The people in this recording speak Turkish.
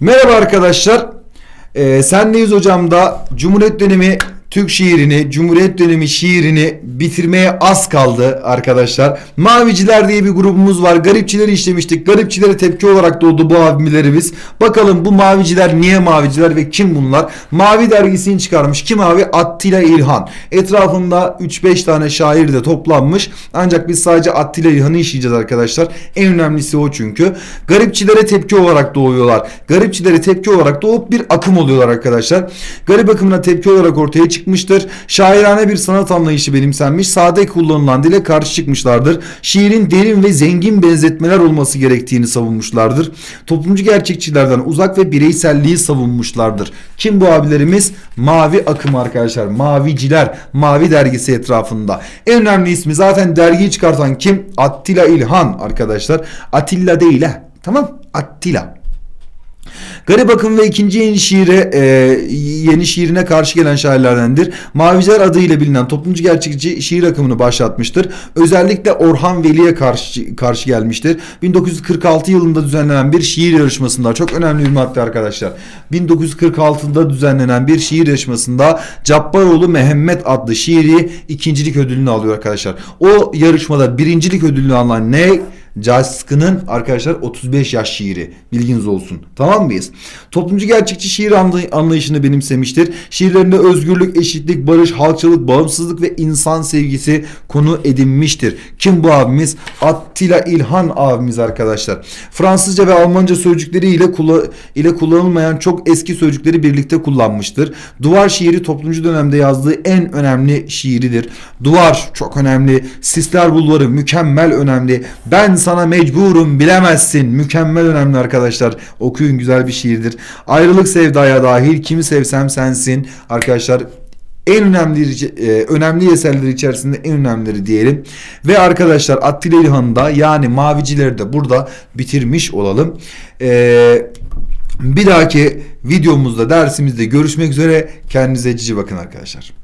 Merhaba arkadaşlar. Ee, sendeyiz hocam da Cumhuriyet dönemi Türk şiirini, Cumhuriyet dönemi şiirini bitirmeye az kaldı arkadaşlar. Maviciler diye bir grubumuz var. Garipçileri işlemiştik. Garipçilere tepki olarak doğdu bu abimilerimiz. Bakalım bu maviciler niye maviciler ve kim bunlar? Mavi dergisini çıkarmış. Kim abi? Attila İlhan. Etrafında 3-5 tane şair de toplanmış. Ancak biz sadece Attila İlhan'ı işleyeceğiz arkadaşlar. En önemlisi o çünkü. Garipçilere tepki olarak doğuyorlar. Garipçilere tepki olarak doğup bir akım oluyorlar arkadaşlar. Garip akımına tepki olarak ortaya çıkmıştır. Şairane bir sanat anlayışı benimsenmiş. Sade kullanılan dile karşı çıkmışlardır. Şiirin derin ve zengin benzetmeler olması gerektiğini savunmuşlardır. Toplumcu gerçekçilerden uzak ve bireyselliği savunmuşlardır. Kim bu abilerimiz? Mavi akım arkadaşlar. Maviciler. Mavi dergisi etrafında. En önemli ismi zaten dergiyi çıkartan kim? Attila İlhan arkadaşlar. Atilla değil ha. Tamam? Attila. Garip Akım ve ikinci yeni şiire e, yeni şiirine karşı gelen şairlerdendir. Maviler adıyla bilinen toplumcu gerçekçi şiir akımını başlatmıştır. Özellikle Orhan Veli'ye karşı karşı gelmiştir. 1946 yılında düzenlenen bir şiir yarışmasında çok önemli bir madde arkadaşlar. 1946'da düzenlenen bir şiir yarışmasında Cabbaroğlu Mehmet adlı şiiri ikincilik ödülünü alıyor arkadaşlar. O yarışmada birincilik ödülünü alan ne? Caskın'ın arkadaşlar 35 yaş şiiri. Bilginiz olsun. Tamam mıyız? Toplumcu gerçekçi şiir anlay- anlayışını benimsemiştir. Şiirlerinde özgürlük, eşitlik, barış, halkçılık, bağımsızlık ve insan sevgisi konu edinmiştir. Kim bu abimiz? Attila İlhan abimiz arkadaşlar. Fransızca ve Almanca sözcükleri ile, kula- ile kullanılmayan çok eski sözcükleri birlikte kullanmıştır. Duvar şiiri toplumcu dönemde yazdığı en önemli şiiridir. Duvar çok önemli. Sisler Bulvarı mükemmel önemli. Ben sana mecburum bilemezsin. Mükemmel önemli arkadaşlar. Okuyun güzel bir şiirdir. Ayrılık sevdaya dahil kimi sevsem sensin. Arkadaşlar en önemli e, önemli eserleri içerisinde en önemlileri diyelim. Ve arkadaşlar Attila İlhan'ı da yani Mavicileri de burada bitirmiş olalım. Eee bir dahaki videomuzda dersimizde görüşmek üzere. Kendinize cici bakın arkadaşlar.